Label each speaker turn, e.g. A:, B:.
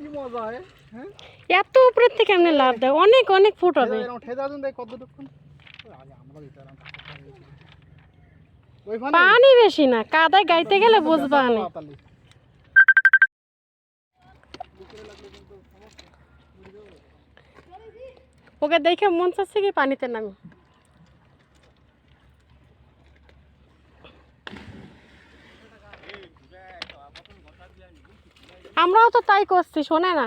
A: কি মজা হয় হ্যাঁ?
B: এত উপরের থেকে এমনি লাভ দেয় অনেক অনেক ফুট হবে। পানি বেশি না কাদায় গাইতে গেলে বুঝবা না। ওকে দেখে মন চাচ্ছে কি পানিতে নামি আমরাও তো তাই করছি শোনে না।